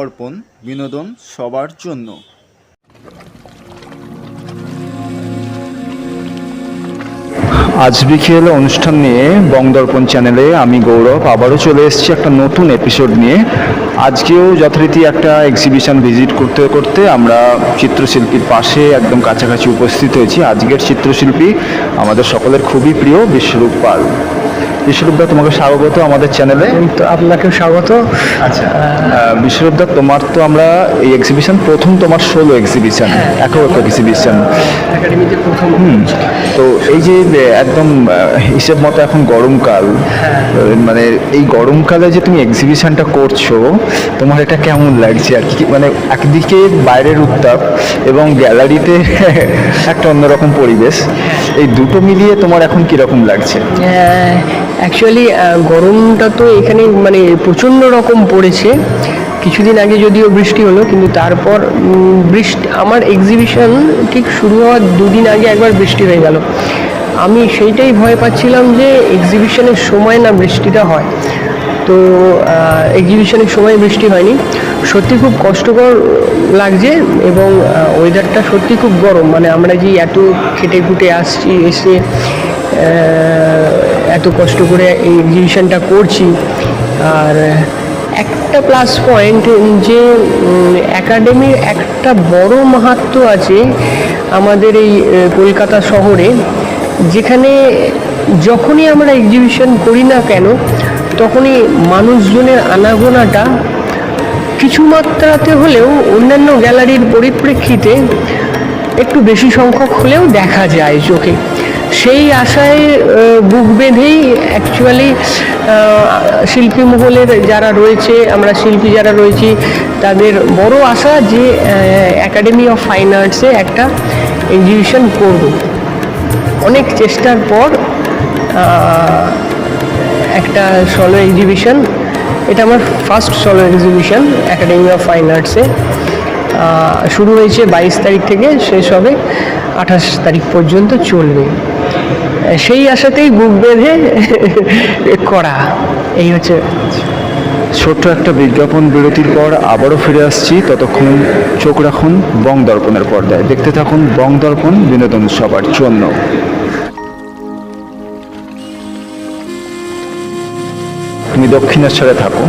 দর্পণ বিনোদন সবার জন্য। আজ বিকেল অনুষ্ঠান নিয়ে বংদর্পণ চ্যানেলে আমি গৌরব আবারও চলে এসেছি একটা নতুন এপিসোড নিয়ে। আজকেও যথারীতি একটা এক্সিবিশন ভিজিট করতে করতে আমরা চিত্রশিল্পীর পাশে একদম কাছাকাছি উপস্থিত হয়েছি। আজকের চিত্রশিল্পী আমাদের সকলের খুবই প্রিয় বিশ্বরূপ পাল। বিশ্বরূপদা তোমাকে স্বাগত আমাদের চ্যানেলে তো আপনাকেও স্বাগত। আচ্ছা বিশ্বরূপদা তোমার তো আমরা এই এক্সিবিশন প্রথম তোমার ষোলো এক্সিবিশন একক একক এক্সিবিশন প্রথম। তো এই যে একদম হিসেব মতো এখন গরমকাল হ্যাঁ। মানে এই গরমকালে যে তুমি এক্সিবিশনটা করছ তোমার এটা কেমন লাগছে আর কি? মানে একদিকে বাইরের উত্তাপ এবং গ্যালারিতে একটা অন্যরকম পরিবেশ এই দুটো মিলিয়ে তোমার এখন কীরকম লাগছে? অ্যাকচুয়ালি গরমটা তো এখানে মানে প্রচণ্ড রকম পড়েছে। কিছুদিন আগে যদিও বৃষ্টি হলো, কিন্তু তারপর বৃষ্টি, আমার এক্সিবিশন ঠিক শুরু হওয়ার দুদিন আগে একবার বৃষ্টি হয়ে গেল। আমি সেইটাই ভয় পাচ্ছিলাম যে এক্সিবিশনের সময় না বৃষ্টিটা হয়। তো এক্সিবিশনের সময় বৃষ্টি হয়নি। সত্যি খুব কষ্টকর লাগছে এবং ওয়েদারটা সত্যি খুব গরম। মানে আমরা যে এত খেটে খুটে আসছি, এসে এত কষ্ট করে এই এক্সিবিশনটা করছি। আর একটা প্লাস পয়েন্ট যে একাডেমির একটা বড় মাহাত্ম আছে আমাদের এই কলকাতা শহরে, যেখানে যখনই আমরা এক্সিবিশন করি না কেন, তখনই মানুষজনের আনাগোনাটা কিছু মাত্রাতে হলেও অন্যান্য গ্যালারির পরিপ্রেক্ষিতে একটু বেশি সংখ্যক হলেও দেখা যায় চোখে। সেই আশায় বুক বেঁধেই অ্যাকচুয়ালি শিল্পী মহলের যারা রয়েছে, আমরা শিল্পী যারা রয়েছি, তাদের বড় আশা যে একাডেমি অফ ফাইন আর্টসে একটা এক্সিবিশন করব। অনেক চেষ্টার পর একটা সলো এক্সিবিশন এটা আমার first solo exhibition academy of fine আর্টসে শুরু হয়েছে বাইশ তারিখ থেকে, শেষ হবে আঠাশ তারিখ পর্যন্ত চলবে। সেই আশাতেই বুক বেঁধে করা। এই হচ্ছে ছোট্ট একটা বিজ্ঞাপন বিরতির পর আবারও ফিরে আসছি। ততক্ষণ চোখ রাখুন বং দর্পণের পর্দায়। দেখতে থাকুন বং দর্পণ বিনোদন সবার জন্য। তুমি দক্ষিণেশ্বরে থাকো।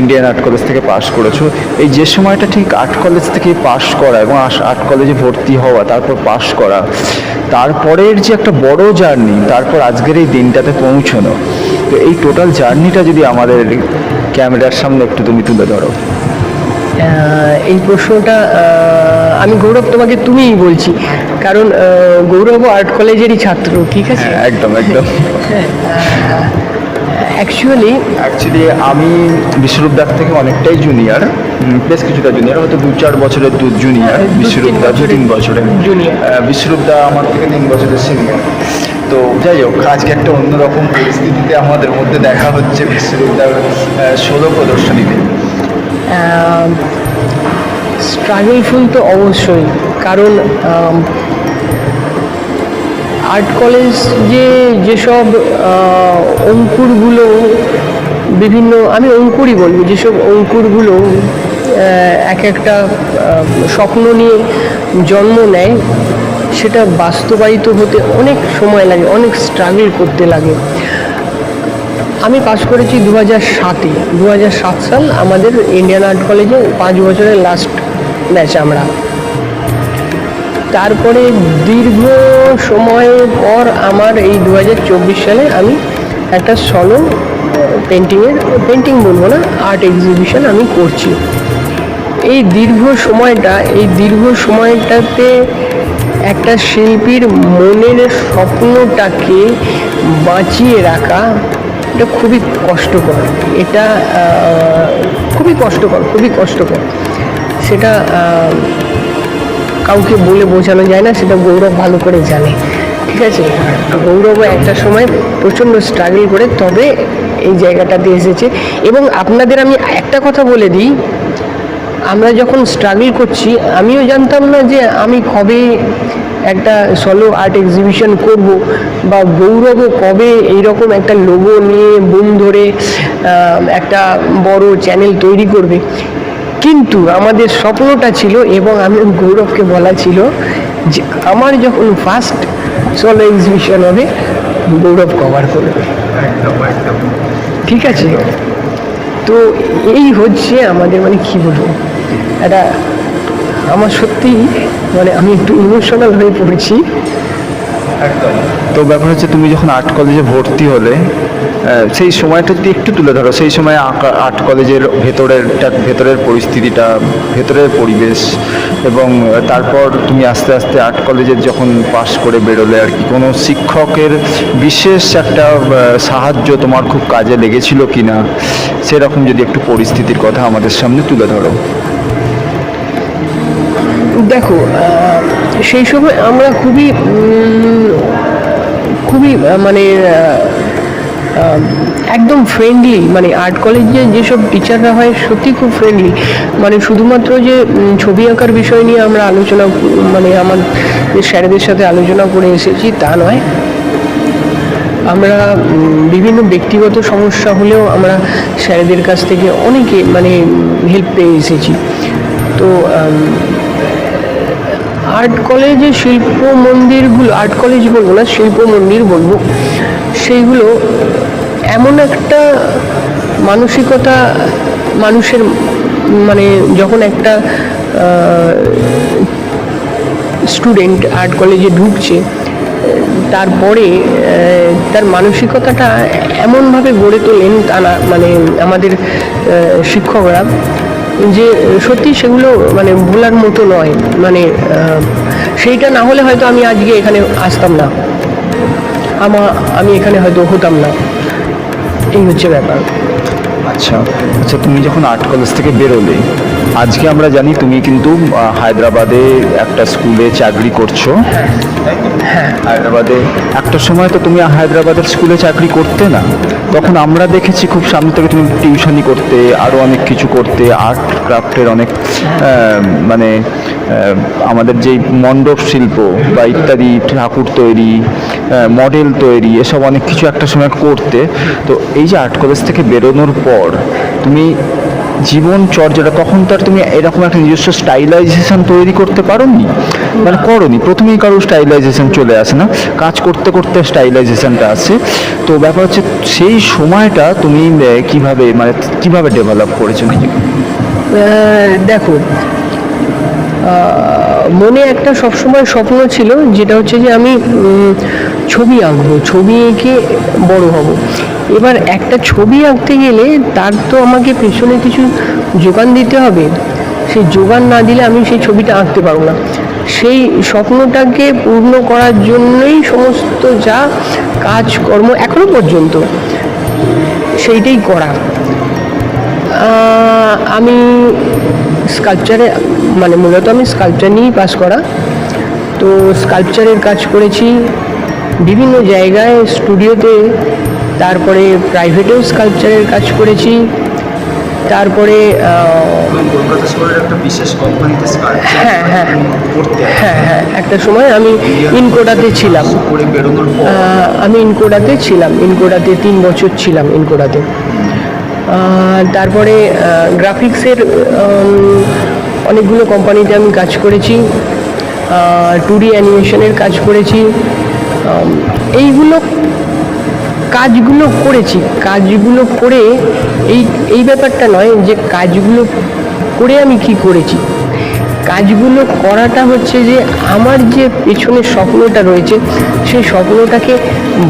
ইন্ডিয়ান আর্ট কলেজ থেকে পাশ করেছ। এই যে সময়টা ঠিক আর্ট কলেজ থেকে পাশ করা এবং আর্ট কলেজে ভর্তি হওয়া তারপর পাশ করা তারপরের যে একটা বড় জার্নি তারপর আজকের এই দিনটাতে পৌঁছানো তো এই টোটাল জার্নিটা যদি আমাদের ক্যামেরার সামনে একটু তুমি তুলে ধরো। এই প্রশ্নটা আমি গৌরব তোমাকে তুমিই বলছি কারণ গৌরব আর্ট কলেজেরই ছাত্র ঠিক আছে? হ্যাঁ একদম একদম। অ্যাকচুয়ালি অ্যাকচুয়ালি আমি বিশ্বরূপ দার থেকে অনেকটাই জুনিয়র বেশ কিছুটা জুনিয়র হয়তো দু চার বছরের দু জুনিয়র বিশ্বরূপ দা দু তিন বছরের। Junior। আহ, বিশ্বরূপ দা আমার থেকে তিন বছরের সিনিয়র তো যাই হোক আজকে একটা অন্যরকম পরিস্থিতিতে আমাদের মধ্যে দেখা হচ্ছে বিশ্বরূপ দার ষোলো প্রদর্শনীতে। স্ট্রাগলফুল তো অবশ্যই কারণ আর্ট কলেজ যে যেসব অঙ্কুরগুলো বিভিন্ন আমি অঙ্কুরই বলব যেসব অঙ্কুরগুলো এক একটা স্বপ্ন নিয়ে জন্ম নেয়, সেটা বাস্তবায়িত হতে অনেক সময় লাগে, অনেক স্ট্রাগল করতে লাগে। আমি পাশ করেছি দু হাজার সাতে। দু হাজার সাত সাল আমাদের ইন্ডিয়ান আর্ট কলেজে পাঁচ বছরের লাস্ট ব্যাচ আমরা। তারপরে দীর্ঘ সময় পর আমার এই দু হাজার চব্বিশ সালে আমি একটা সলো পেন্টিংয়ের পেন্টিং বলব না আর্ট এক্সিবিশন আমি করছি। এই দীর্ঘ সময়টা, এই দীর্ঘ সময়টাতে একটা শিল্পীর মনের স্বপ্নটাকে বাঁচিয়ে রাখা, এটা খুবই কষ্টকর। এটা খুবই কষ্টকর খুবই কষ্টকর। সেটা কাউকে বলে বোঝানো যায় না, সেটা গৌরব ভালো করে জানে। ঠিক আছে? গৌরব একটা সময় প্রচণ্ড স্ট্রাগল করে, তবে এই জায়গাটাতে এসেছে। এবং আপনাদের আমি একটা কথা বলে দিই, আমরা যখন স্ট্রাগল করছি, আমিও জানতাম না যে আমি কবে একটা সলো আর্ট এক্সিবিশন করব, বা গৌরবও কবে এইরকম একটা লোগো নিয়ে বুম ধরে একটা বড় চ্যানেল তৈরি করবে। কিন্তু আমাদের স্বপ্নটা ছিল, এবং আমি গৌরবকে বলা ছিল যে, আমার যখন ফার্স্ট সোলো এক্সিবিশন হবে গৌরব কভার করবে। ঠিক আছে? তো এই হচ্ছে আমাদের মানে কী বলব? একটা, আমার সত্যি মানে আমি একটু ইমোশনাল হয়ে পড়েছি। তো ব্যাপার হচ্ছে তুমি যখন আর্ট কলেজে ভর্তি হলে সেই সময়টা যদি একটু তুলে ধরো, সেই সময় আর্ট কলেজের ভেতরের ভেতরের পরিস্থিতিটা, ভেতরের পরিবেশ এবং তারপর তুমি আস্তে আস্তে আর্ট কলেজের যখন পাশ করে বেরোলে আর কি, কোনো শিক্ষকের বিশেষ একটা সাহায্য তোমার খুব কাজে লেগেছিল কি না সেরকম যদি একটু পরিস্থিতির কথা আমাদের সামনে তুলে ধরো। দেখো সেই সময় আমরা খুবই খুবই মানে একদম ফ্রেন্ডলি মানে আর্ট কলেজে যেসব টিচাররা হয় সত্যি খুব ফ্রেন্ডলি মানে শুধুমাত্র যে ছবি আঁকার বিষয় নিয়ে আমরা আলোচনা মানে আমার স্যারেদের সাথে আলোচনা করে এসেছি, তা নয়। আমরা বিভিন্ন ব্যক্তিগত সমস্যা হলেও আমরা স্যারেদের কাছ থেকে অনেকে মানে হেল্প পেয়ে এসেছি। তো আর্ট কলেজে শিল্প মন্দিরগুলো আর্ট কলেজ বলব না, শিল্প মন্দির বলব, সেইগুলো এমন একটা মানসিকতা মানুষের মানে যখন একটা স্টুডেন্ট আর্ট কলেজে ঢুকছে, তারপরে তার মানসিকতাটা এমনভাবে গড়ে তোলেন তারা মানে আমাদের শিক্ষকরা, যে সত্যি সেগুলো মানে ভোলার মতো নয় মানে সেইটা না হলে হয়তো আমি আজকে এখানে আসতাম না। আমা, আমি এখানে হয়তো হতাম না। এই হচ্ছে ব্যাপার। আচ্ছা আচ্ছা তুমি যখন আর্ট কলেজ থেকে বেরোলে আজকে আমরা জানি তুমি কিন্তু হায়দ্রাবাদে একটা স্কুলে চাকরি করছ। হ্যাঁ। হায়দ্রাবাদে একটা সময় তো তুমি হায়দ্রাবাদের স্কুলে চাকরি করতে না। তখন আমরা দেখেছি খুব সামনে থেকে তুমি টিউশনি করতে আরও অনেক কিছু করতে আর্ট ক্রাফটের অনেক মানে আহ, আমাদের যেই মণ্ডপ শিল্প বা ইত্যাদি, ঠাকুর তৈরি মডেল তৈরি, এসব অনেক কিছু একটা সময় করতে। তো এই যে আর্ট কলেজ থেকে বেরোনোর পর তুমি জীবন চর্যাটা, তখন তো আর তুমি এরকম একটা নিজস্ব স্টাইলাইজেশন তৈরি করতে পারোনি? মানে করনি, প্রথমেই কারও স্টাইলাইজেশন চলে আসে না। কাজ করতে করতে স্টাইলাইজেশনটা আসে। তো ব্যাপার হচ্ছে সেই সময়টা তুমি কীভাবে মানে কীভাবে ডেভেলপ করেছ? নিজেকে দেখো মনে একটা সবসময় স্বপ্ন ছিল, যেটা হচ্ছে যে আমি ছবি আঁকবো, ছবি এঁকে বড় হব। এবার একটা ছবি আঁকতে গেলে তার তো আমাকে পেছনে কিছু যোগান দিতে হবে। সেই যোগান না দিলে আমি সেই ছবিটা আঁকতে পারব না। সেই স্বপ্নটাকে পূর্ণ করার জন্যই সমস্ত যা কাজকর্ম এখনও পর্যন্ত, সেইটাই করা। আমি স্কাল্পচারে মানে মূলত আমি স্কাল্পচার নিয়েই পাস করা। তো স্কাল্পচারের কাজ করেছি বিভিন্ন জায়গায় স্টুডিওতে তারপরে প্রাইভেটেও স্কাল্পচারের কাজ করেছি। তারপরে কলকাতা শহরের একটা বিশেষ কোম্পানিতে হ্যাঁ হ্যাঁ হ্যাঁ। হ্যাঁ একটা সময় আমি ইনকোডাতে ছিলাম। আমি ইনকোডাতে ছিলাম। ইনকোডাতে তিন বছর ছিলাম ইনকোডাতে তারপরে গ্রাফিক্সের অনেকগুলো কোম্পানিতে আমি কাজ করেছি। টু ডি অ্যানিমেশনের কাজ করেছি। এইগুলো কাজগুলো করেছি। কাজগুলো করে, এই এই ব্যাপারটা নয় যে কাজগুলো করে আমি কি করেছি। কাজগুলো করাটা হচ্ছে যে আমার যে পেছনের স্বপ্নটা রয়েছে, সেই স্বপ্নটাকে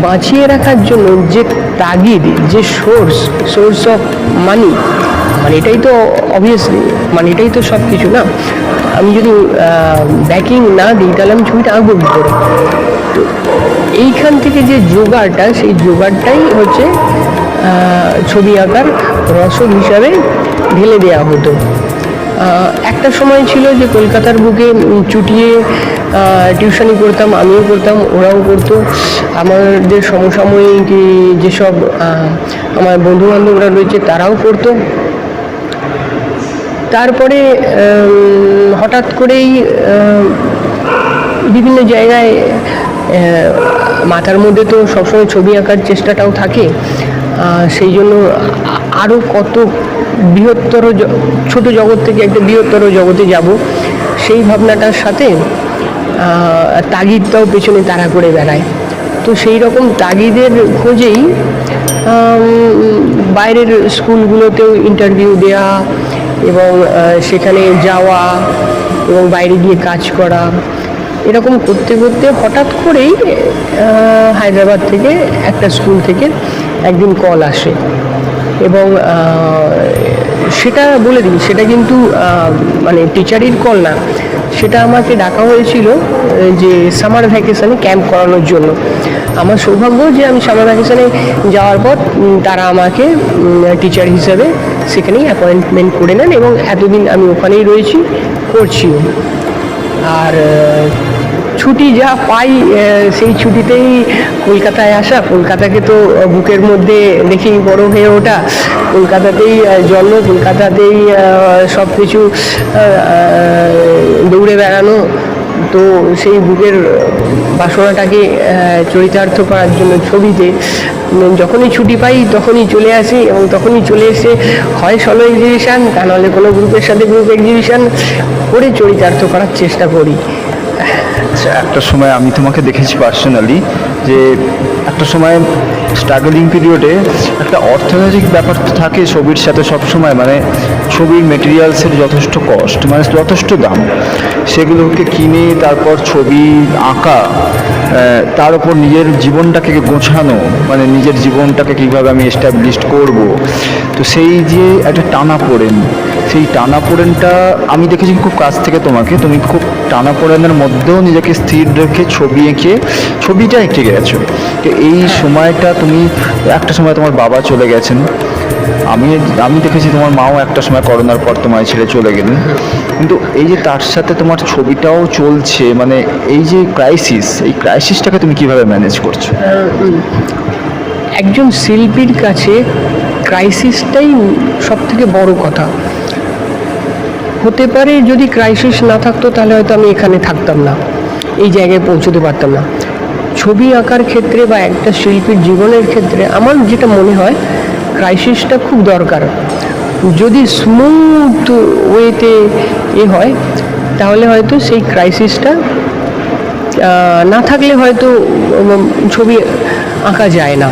বাঁচিয়ে রাখার জন্য যে তাগিদ, যে সোর্স সোর্স অফ মানি মানে এটাই তো অবভিয়াসলি মানে এটাই তো সব কিছু না? আমি যদি ব্যাকিং না দিই, তাহলে আমি ছবিটা আঁকবো কী করে? তো এইখান থেকে যে জোগাড়টা, সেই জোগাড়টাই হচ্ছে ছবি আঁকার রসদ হিসাবে ঢেলে দেওয়া হতো। একটা সময় ছিল যে কলকাতার বুকে চুটিয়ে টিউশনি করতাম, আমিও করতাম, ওরাও করতো। আমাদের সমসাময়িক যেসব আমার বন্ধু বান্ধবরা রয়েছে, তারাও করতো। তারপরে হঠাৎ করেই বিভিন্ন জায়গায় মাথার মধ্যে তো সবসময় ছবি আঁকার চেষ্টাটাও থাকে। সেই জন্য আরও কত বৃহত্তর ছোট জগৎ থেকে একটা বৃহত্তর জগতে যাব। সেই ভাবনাটার সাথে তাগিদটাও পেছনে তারা করে বেড়ায়। তো সেই রকম তাগিদের খোঁজেই বাইরের স্কুলগুলোতেও ইন্টারভিউ দেওয়া এবং সেখানে যাওয়া এবং বাইরে গিয়ে কাজ করা। এরকম করতে করতে হঠাৎ করেই হায়দ্রাবাদ থেকে একটা স্কুল থেকে একদিন কল আসে। এবং সেটা বলে দিই সেটা কিন্তু মানে টিচারের কল না। সেটা আমাকে ডাকা হয়েছিল যে সামার ভ্যাকেশনে ক্যাম্প করানোর জন্য। আমার সৌভাগ্য যে আমি সামার ভ্যাকেশনে যাওয়ার পর তারা আমাকে টিচার হিসাবে সেখানেই অ্যাপয়েন্টমেন্ট করে নেন এবং এতদিন আমি ওখানেই রয়েছি, করছিও। আর ছুটি যা পাই সেই ছুটিতেই কলকাতায় আসা। কলকাতাকে তো বুকের মধ্যে দেখেই বড় হয়ে ওঠা। কলকাতাতেই জন্ম, কলকাতাতেই সব কিছু দৌড়ে বেড়ানো। তো সেই বুকের বাসনাটাকে চরিতার্থ করার জন্য ছবিতে যখনই ছুটি পাই, তখনই চলে আসি এবং তখনই চলে এসে হয় সলো এক্সিবিশান তা নাহলে কোনো গ্রুপের সাথে গ্রুপ এক্সিবিশান করে চরিতার্থ করার চেষ্টা করি। আচ্ছা একটা সময় আমি তোমাকে দেখেছি পার্সোনালি যে একটা সময় স্ট্রাগলিং পিরিয়ডে একটা অর্থনৈতিক ব্যাপার তো থাকে ছবির সাথে সব সময় মানে ছবির মেটেরিয়ালসের যথেষ্ট কস্ট মানে যথেষ্ট দাম। সেগুলোকে কিনে তারপর ছবি আঁকা তার উপর নিজের জীবনটাকে গোছানো মানে নিজের জীবনটাকে কীভাবে আমি এস্টাবলিশ করব। তো সেই যে একটা টানা পড়েন সেই টানা পোড়েনটা আমি দেখেছি খুব কাছ থেকে তোমাকে। তুমি খুব টানা পোড়েনের মধ্যেও নিজেকে স্থির রেখে ছবি এঁকে ছবিটা এঁকে গেছো। তো এই সময়টা তুমি একটা সময় তোমার বাবা চলে গেছেন। আমি আমি দেখেছি তোমার মাও একটা সময় করোনার পর তোমায় ছেড়ে চলে গেলেন। কিন্তু এই যে তার সাথে তোমার ছবিটাও চলছে মানে এই যে ক্রাইসিস এই ক্রাইসিসটাকে তুমি কীভাবে ম্যানেজ করছ? একজন শিল্পীর কাছে ক্রাইসিসটাই সব থেকে বড় কথা। হতে পারে যদি ক্রাইসিস না থাকতো, তাহলে হয়তো আমি এখানে থাকতাম না, এই জায়গায় পৌঁছতে পারতাম না। ছবি আঁকার ক্ষেত্রে বা একটা শিল্পীর জীবনের ক্ষেত্রে আমার যেটা মনে হয় ক্রাইসিসটা খুব দরকার। যদি স্মুথ ওয়েতে এ হয়, তাহলে হয়তো সেই ক্রাইসিসটা না থাকলে হয়তো ছবি আঁকা যায় না।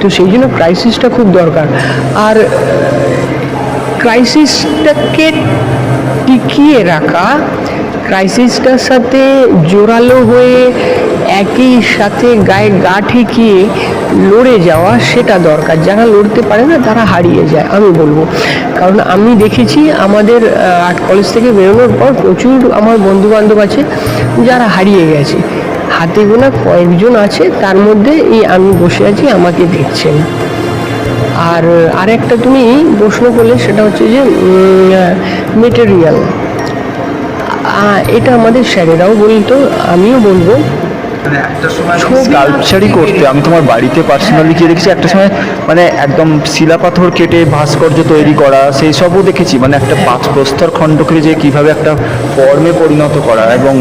তো সেই জন্য ক্রাইসিসটা খুব দরকার। আর ক্রাইসিসটাকে টিকিয়ে রাখা ক্রাইসিসটার সাথে জোরালো হয়ে একই সাথে গায়ে গা ঠেকিয়ে লড়ে যাওয়া সেটা দরকার। যারা লড়তে পারে না, তারা হারিয়ে যায়, আমি বলব। কারণ আমি দেখেছি আমাদের আর্ট কলেজ থেকে বেরোনোর পর প্রচুর আমার বন্ধু বান্ধব আছে, যারা হারিয়ে গেছে। হাতে গোনা কয়েকজন আছে, তার মধ্যে এই আমি বসে আছি, আমাকে দেখছেন। আর আরেকটা তুমি প্রশ্ন করলে, সেটা হচ্ছে যে মেটেরিয়াল এটা আমাদের স্যারেরাও বলতো, আমিও বলব। মানে স্কাল্পচারই করতে আমি তোমার বাড়িতে পার্সোনালি গিয়ে দেখেছি একটা সময় মানে একদম শিলাপাথর কেটে ভাস্কর্য তৈরি করা সেই সবও দেখেছি। মানে একটা পাঁচ প্রস্তর খণ্ডকে যে কীভাবে একটা ফর্মে পরিণত করা এবং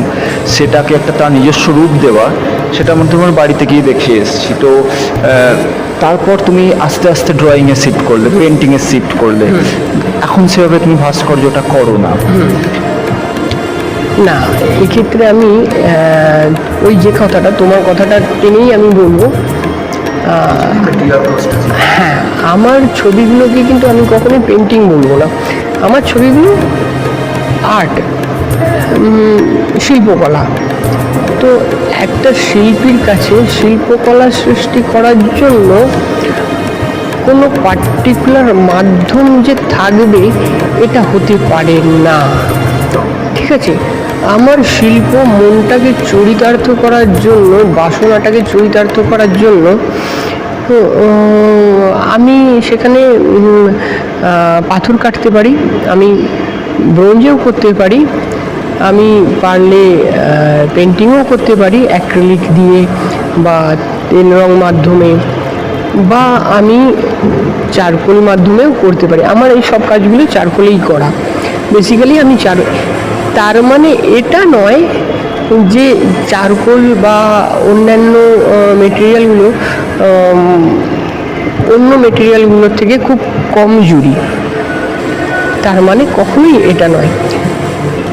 সেটাকে একটা তার নিজস্ব রূপ দেওয়া সেটা আমি তোমার বাড়িতে গিয়ে দেখে এসেছি। তো তারপর তুমি আস্তে আস্তে ড্রয়িংয়ে শিফট করলে পেন্টিংয়ে শিফট করলে এখন সেভাবে তুমি ভাস্কর্যটা করো না। না, এক্ষেত্রে আমি ওই যে কথাটা, তোমার কথাটা টেনেই আমি বলব। হ্যাঁ আমার ছবিগুলোকে কিন্তু আমি কখনোই পেন্টিং বলব না। আমার ছবিগুলো আর্ট শিল্পকলা। তো একটা শিল্পীর কাছে শিল্পকলা সৃষ্টি করার জন্য কোনো পার্টিকুলার মাধ্যম যে থাকবে, এটা হতে পারে না। ঠিক আছে? আমার শিল্প মনটাকে চরিতার্থ করার জন্য, বাসনাটাকে চরিতার্থ করার জন্য আমি সেখানে পাথর কাটতে পারি, আমি ব্রোঞ্জেও করতে পারি, আমি পারলে পেন্টিংও করতে পারি, অ্যাক্রিলিক দিয়ে বা তেল রং মাধ্যমে, বা আমি চারকোল মাধ্যমেও করতে পারি। আমার এই সব কাজগুলো চারকোলেই করা। বেসিক্যালি আমি চার তার মানে এটা নয় যে চারকোল বা অন্যান্য মেটেরিয়ালগুলো অন্য মেটেরিয়ালগুলোর থেকে খুব কম জুড়ি। তার মানে কখনোই এটা নয়।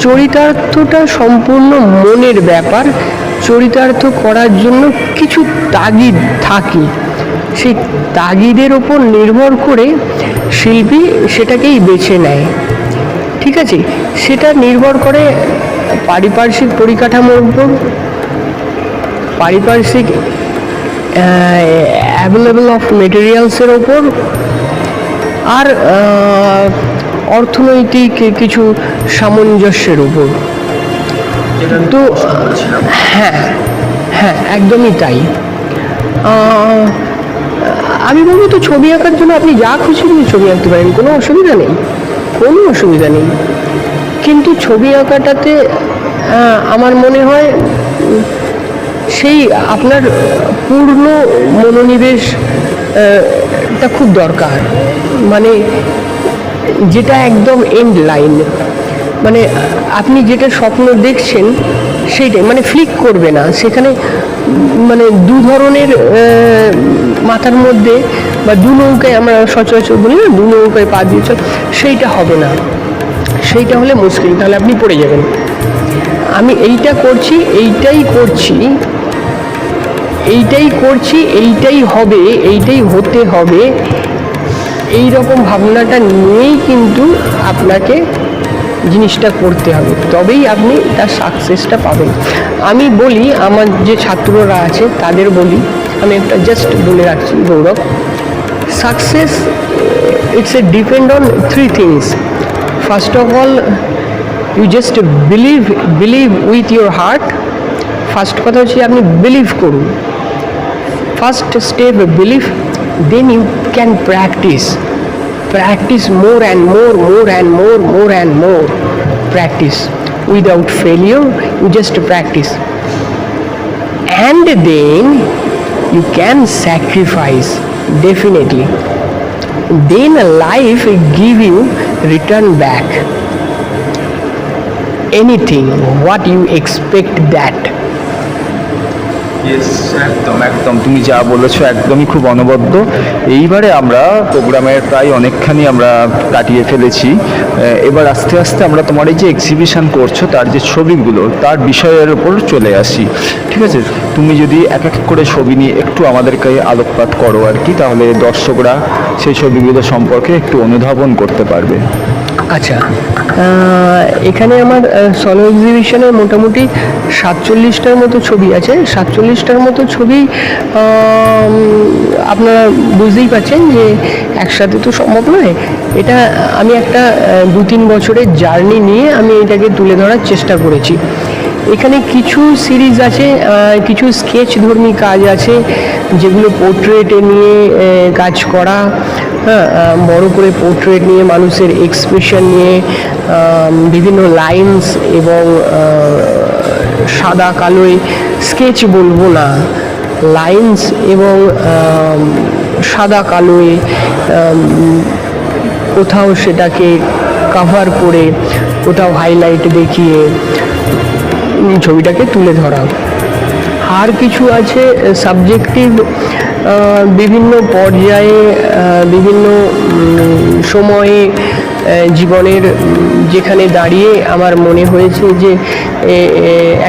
চরিতার্থটা সম্পূর্ণ মনের ব্যাপার। চরিতার্থ করার জন্য কিছু তাগিদ থাকে। সেই তাগিদের ওপর নির্ভর করে শিল্পী সেটাকেই বেছে নেয়। ঠিক আছে? সেটা নির্ভর করে পারিপার্শ্বিক পরিকাঠামোর উপর পারিপার্শ্বিক অ্যাভেলেবল অফ মেটেরিয়ালসের ওপর আর অর্থনৈতিক কিছু সামঞ্জস্যের উপর। তো হ্যাঁ হ্যাঁ একদমই তাই। আমি বলব তো ছবি আঁকার জন্য আপনি যা খুশি দিয়ে ছবি আঁকতে পারেন কোনো অসুবিধা নেই। কোনো অসুবিধা নেই। কিন্তু ছবি আঁকাটাতে আমার মনে হয়, সেই আপনার পূর্ণ মনোনিবেশ টা খুব দরকার। মানে যেটা একদম এন্ড লাইন মানে আপনি যেটা স্বপ্ন দেখছেন, সেইটাই। মানে ফ্লিক করবে না। সেখানে মানে দু ধরনের মাথার মধ্যে বা দু নৌকায় আমরা সচরাচর বলি না, দু নৌকায় পা দিয়ে চল, সেইটা হবে না। সেইটা হলে মুশকিল, তাহলে আপনি পড়ে যাবেন। আমি এইটা করছি, এইটাই করছি এইটাই করছি, এইটাই হবে, এইটাই হতে হবে। এই রকম ভাবনাটা নিয়েই কিন্তু আপনাকে জিনিসটা করতে হবে। তবেই আপনি তার সাকসেসটা পাবেন। আমি বলি, আমার যে ছাত্ররা আছে, তাদের বলি আমি একটা জাস্ট বলে রাখছি Gaurav success it's a depend on three things first of all you just believe believe with your heart first কথা হচ্ছে আপনি বিলিভ করুন first step belief then you can practice practice more and more more and more more and more practice without failure you just practice and then you can sacrifice definitely. Then life give you return back. Anything what you expect that একদম একদম। তুমি যা বলেছ একদমই খুব অনবদ্য। এইবারে আমরা প্রোগ্রামের প্রায় অনেকখানি আমরা কাটিয়ে ফেলেছি। এবার আস্তে আস্তে আমরা তোমার এই যে এক্সিবিশন করছ, তার যে ছবিগুলো, তার বিষয়ের উপর চলে আসি। ঠিক আছে? তুমি যদি এক এক করে ছবি নিয়ে একটু আমাদেরকে আলোকপাত করো আর কি, তাহলে দর্শকরা সেই ছবিগুলো সম্পর্কে একটু অনুধাবন করতে পারবে। আচ্ছা এখানে আমার সলো এক্সিবিশনে মোটামুটি সাতচল্লিশটার মতো ছবি আছে। সাতচল্লিশটার মতো ছবি আপনারা বুঝতেই পারছেন যে একসাথে তো সম্ভব নয়। এটা আমি একটা দু তিন বছরের জার্নি নিয়ে আমি এটাকে তুলে ধরার চেষ্টা করেছি। এখানে কিছু সিরিজ আছে কিছু স্কেচ ধর্মী কাজ আছে, যেগুলো পোর্ট্রেটে নিয়ে কাজ করা হ্যাঁ বড় করে পোর্ট্রেট নিয়ে, মানুষের এক্সপ্রেশন নিয়ে বিভিন্ন লাইন্স এবং সাদা কালোয় স্কেচ বলব না লাইন্স এবং সাদা কালোয় কোথাও সেটাকে কাভার করে, কোথাও হাইলাইট দেখিয়ে ছবিটাকে তুলে ধরা আর কিছু আছে সাবজেক্টিভ বিভিন্ন পর্যায়ে বিভিন্ন সময়ে জীবনের, যেখানে দাঁড়িয়ে আমার মনে হয়েছে যে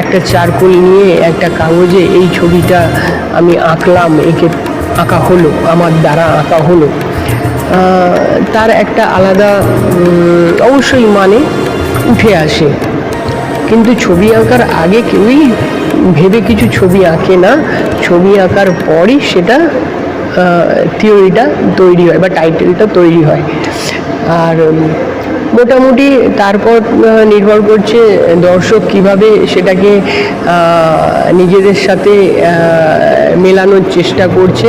একটা চারকোল নিয়ে একটা কাগজে এই ছবিটা আমি আঁকলাম, একে আঁকা হলো, আমার দ্বারা আঁকা হলো। তার একটা আলাদা অবশ্যই মানে উঠে আসে। কিন্তু ছবি আঁকার আগে কেউই ভেবে কিছু ছবি আঁকে না। ছবি আঁকার পরই সেটা থিওরিটা তৈরি হয় বা টাইটেলটা তৈরি হয়। আর মোটামুটি তারপর নির্ভর করছে দর্শক কীভাবে সেটাকে নিজেদের সাথে মেলানোর চেষ্টা করছে।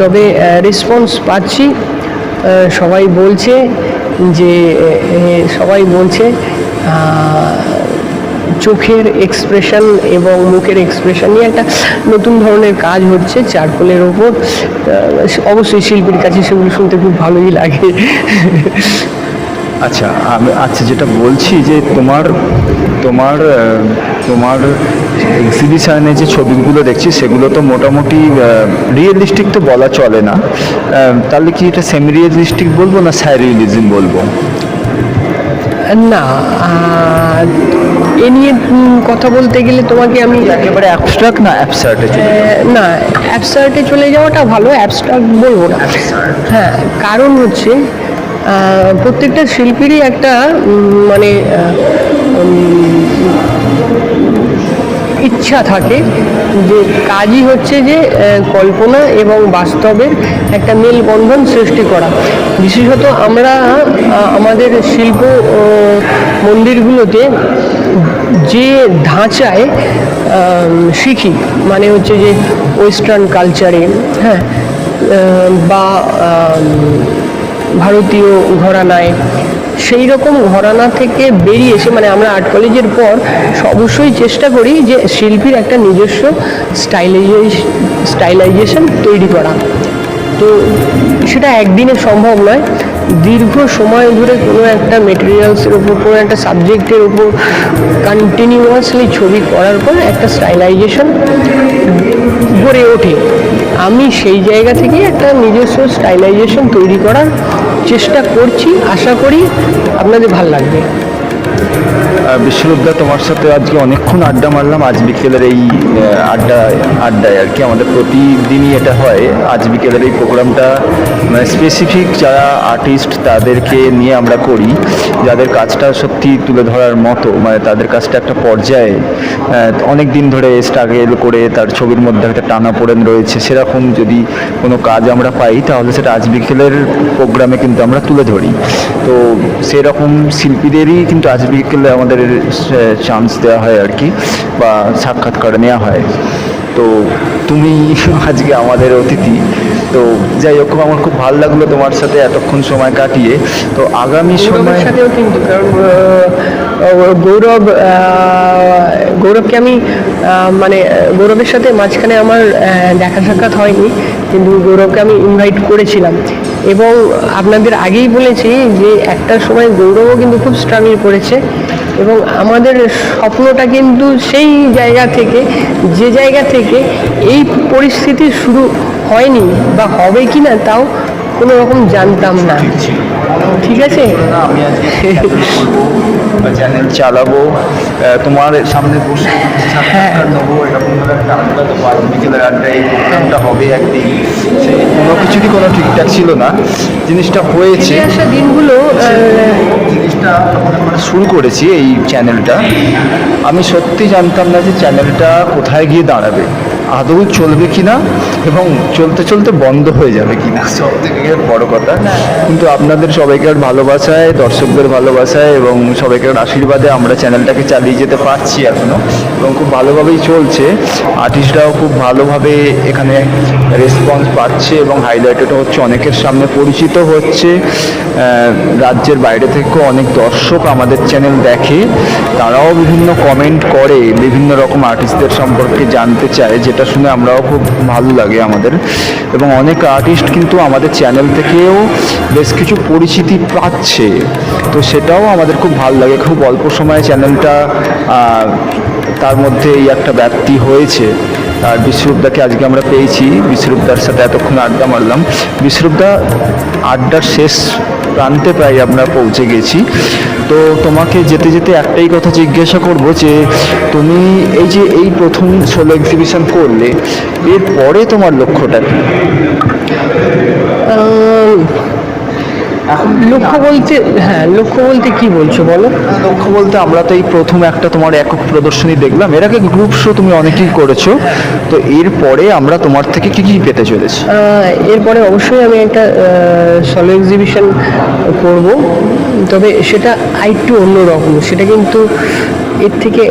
তবে রেসপন্স পাচ্ছি সবাই বলছে যে সবাই বলছে চোখের এক্সপ্রেশন এবং মুখের এক্সপ্রেশন নিয়ে একটা নতুন ধরনের কাজ হচ্ছে চারকোলের ওপর অবশ্যই শিল্পীর কাছে সেগুলো শুনতে খুব ভালোই লাগে। আচ্ছা আমি আচ্ছা যেটা বলছি যে তোমার তোমার তোমার এক্সিবিশনে যে ছবিগুলো দেখছি, সেগুলো তো মোটামুটি রিয়েলিস্টিক তো বলা চলে না। তাহলে কি এটা সেমি রিয়েলিস্টিক বলব না সাইরিয়ালিজম বলব? না এ নিয়ে কথা বলতে গেলে তোমাকে আমি একেবারে অ্যাবস্ট্রাক্ট না অ্যাবসার্টে না অ্যাবসার্টে চলে যাওয়াটা ভালো অ্যাবস্ট্রাক্ট বলব না। হ্যাঁ কারণ হচ্ছে প্রত্যেকটা শিল্পীরই একটা মানে ইচ্ছা থাকে যে কাজই হচ্ছে যে কল্পনা এবং বাস্তবের একটা মেলবন্ধন সৃষ্টি করা। বিশেষত আমরা আমাদের শিল্প মন্দিরগুলোতে যে ধাঁচায় শিখি মানে হচ্ছে যে ওয়েস্টার্ন কালচারে হ্যাঁ বা ভারতীয় ঘরানায় সেই রকম ঘরানা থেকে বেরিয়ে এসে মানে আমরা আর্ট কলেজের পর অবশ্যই চেষ্টা করি যে শিল্পীর একটা নিজস্ব স্টাইলাইজেশন স্টাইলাইজেশন তৈরি করা। তো সেটা একদিনে সম্ভব নয়। দীর্ঘ সময় ধরে কোনো একটা মেটেরিয়ালসের উপর, কোনো একটা সাবজেক্টের উপর কন্টিনিউয়াসলি ছবি করার পর একটা স্টাইলাইজেশন গড়ে ওঠে। আমি সেই জায়গা থেকে একটা নিজস্ব স্টাইলাইজেশন তৈরি করার চেষ্টা করছি আশা করি আপনাদের ভালো লাগবে। বিশ্বরূপদা তোমার সাথে আজকে অনেকক্ষণ আড্ডা মারলাম। আজ বিকেলের এই আড্ডা, আড্ডায় আর কি আমাদের প্রতিদিনই এটা হয়। আজ বিকেলের এই প্রোগ্রামটা মানে স্পেসিফিক যারা আর্টিস্ট তাদেরকে নিয়ে আমরা করি। যাদের কাজটা সত্যি তুলে ধরার মতো মানে তাদের কাজটা একটা পর্যায়ে অনেক দিন ধরে স্ট্রাগল করে তার ছবির মধ্যে একটা টানা পড়েন রয়েছে। সেরকম যদি কোনো কাজ আমরা পাই, তাহলে সেটা আজ বিকেলের প্রোগ্রামে কিন্তু আমরা তুলে ধরি। তো সেরকম শিল্পীদেরই কিন্তু আজ বিকেলে আমাদের চান্স দেওয়া হয় আর কি বা সাক্ষাৎকার নেওয়া হয়। তো তুমি আজকে আমাদের অতিথি। তো যাই হোক আমার খুব ভালো লাগল তোমার সাথে এতক্ষণ সময় কাটিয়ে। তো আগামী সময় সাথেও কিন্তু কারণ গৌরব গৌরবকে আমি মানে গৌরবের সাথে মাঝখানে আমার দেখা সাক্ষাৎ হয়নি, কিন্তু গৌরবকে আমি ইনভাইট করেছিলাম। এবং আপনাদের আগেই বলেছি যে একটা সময় গৌরবও কিন্তু খুব স্ট্রাগল করেছে, এবং আমাদের স্বপ্নটা কিন্তু সেই জায়গা থেকে, যে জায়গা থেকে এই পরিস্থিতি শুরু হয়নি বা হবে কি না তাও কোনো রকম জানতাম না। ঠিক আছে? আমি আজকে চ্যানেল চালাবো। তোমার সামনে বসে সাক্ষাৎকার নেব এরকম একটা আড্ডা দেবো। বিকেলের আড্ডা এই প্রোগ্রামটা হবে একদিন। সেই কোনো কিছুরই কোনো ঠিকঠাক ছিল না। জিনিসটা হয়েছে। দিনগুলো জিনিসটা আমরা শুরু করেছি এই চ্যানেলটা আমি সত্যি জানতাম না যে চ্যানেলটা কোথায় গিয়ে দাঁড়াবে। আদৌ চলবে কি না এবং চলতে চলতে বন্ধ হয়ে যাবে কিনা? সব থেকে বড় কথা। কিন্তু আপনাদের সবাইকার ভালোবাসায় দর্শকদের ভালোবাসায় এবং সবাইকার আশীর্বাদে আমরা চ্যানেলটাকে চালিয়ে যেতে পারছি এখনও এবং খুব ভালোভাবেই চলছে। আর্টিস্টরাও খুব ভালোভাবে এখানে রেসপন্স পাচ্ছে এবং হাইলাইটেড হচ্ছে অনেকের সামনে পরিচিত হচ্ছে। রাজ্যের বাইরে থেকেও অনেক দর্শক আমাদের চ্যানেল দেখে। তারাও বিভিন্ন কমেন্ট করে বিভিন্ন রকম আর্টিস্টদের সম্পর্কে জানতে চায় যেটা শুনে আমরাও খুব ভালো লাগে আমাদের। এবং অনেক আর্টিস্ট কিন্তু আমাদের চ্যানেল থেকেও বেশ কিছু পরিচিতি পাচ্ছে। তো সেটাও আমাদের খুব ভালো লাগে। খুব অল্প সময়ে চ্যানেলটা তার মধ্যে এই একটা ব্যাপ্তি হয়েছে। আর বিশ্বরূপদাকে আজকে আমরা পেয়েছি। বিশ্বরূপদার সাথে এতক্ষণ আড্ডা মারলাম। বিশ্বরূপদা আড্ডার শেষ প্রান্তে প্রায় আমরা পৌঁছে গেছি। তো তোমাকে যেতে যেতে একটাই কথা জিজ্ঞাসা করব যে, তুমি এই যে এই প্রথম সোলো এক্সিবিশন করলে, এরপরে তোমার লক্ষ্যটা কি? লক্ষ্য বলতে হ্যাঁ লক্ষ্য বলতে কি বলছো বলো? লক্ষ্য বলতে আমরা তো এই প্রথম একটা তোমার একক প্রদর্শনী দেখলাম। এর আগে গ্রুপ শো তুমি অনেকেই করেছ। তো এরপরে আমরা তোমার থেকে কি কি পেতে চলেছি? এরপরে অবশ্যই আমি একটা সলো এক্সিবিশন করব। তবে সেটা আরেকটু অন্যরকম। সেটা কিন্তু এর থেকে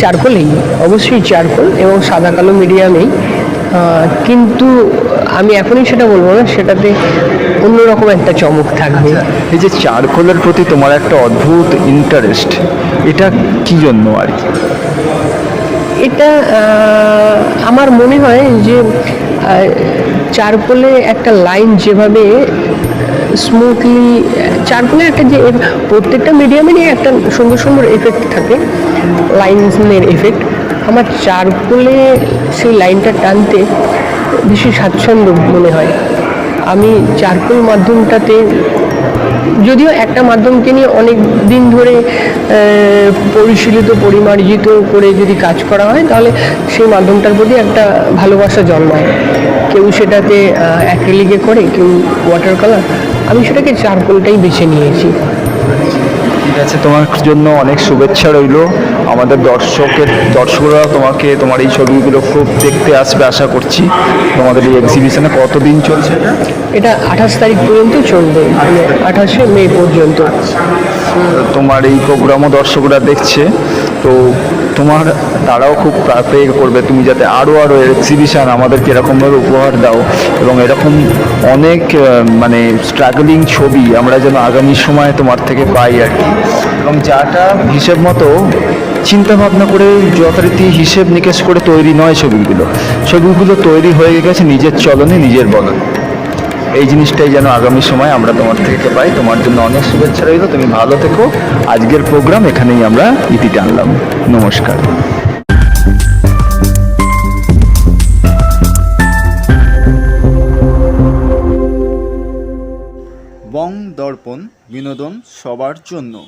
চারকোলেই অবশ্যই চারকোল এবং সাদা কালো মিডিয়ামেই কিন্তু আমি এখনই সেটা বলব না। সেটাতে অন্যরকম একটা চমক থাকবে। এই যে চারকোলের প্রতি তোমার একটা অদ্ভুত ইন্টারেস্ট এটা কি জন্য আর কি? এটা আমার মনে হয় যে চারকোলে একটা লাইন যেভাবে স্মুথলি চারকোলে একটা যে প্রত্যেকটা মিডিয়ামেরই একটা সুন্দর সুন্দর এফেক্ট থাকে লাইনের এফেক্ট আমার চারকোলে সেই লাইনটা টানতে বেশি স্বাচ্ছন্দ্য মনে হয়। আমি চারকোল মাধ্যমটাতে, যদিও একটা মাধ্যমকে নিয়ে অনেক দিন ধরে পরিশীলিত, পরিমার্জিত করে যদি কাজ করা হয়, তাহলে সেই মাধ্যমটার প্রতি একটা ভালোবাসা জন্মায়। কেউ সেটাতে অ্যাক্রিলিকে করে, কেউ ওয়াটার কালার আমি সেটাকে চারকোলটাই বেছে নিয়েছি। ঠিক আছে, তোমার জন্য অনেক শুভেচ্ছা রইল। আমাদের দর্শকের দর্শকরা তোমাকে তোমার এই ছবিগুলো খুব দেখতে আসবে আশা করছি। তোমাদের এই এক্সিবিশনে কতদিন চলছে এটা? আঠাশ তারিখ পর্যন্ত চলবে মানে আঠাশে মে পর্যন্ত। তোমার এই প্রোগ্রামও দর্শকরা দেখছে। তো তোমার তারাও খুব প্রে করবে, তুমি যাতে আরও আরও এক্সিবিশান আমাদেরকে এরকমভাবে উপহার দাও। এবং এরকম অনেক মানে স্ট্রাগলিং ছবি আমরা যেন আগামী সময়ে তোমার থেকে পাই আর কি। এবং যাটা হিসেব মতো চিন্তা ভাবনা করে যথারীতি হিসেব নিকেশ করে তৈরি নয় ছবিগুলো। ছবিগুলো তৈরি হয়ে গেছে নিজের চলনে, নিজের বলনে এই জিনিসটাই যেন আগামী সময় আমরা তোমার থেকে পাই। তোমার জন্য অনেক শুভেচ্ছা রইল। তুমি ভালো থেকো। আজকের প্রোগ্রাম এখানেই আমরা ইতি টানলাম। নমস্কার। বং দর্পণ, বিনোদন সবার জন্য।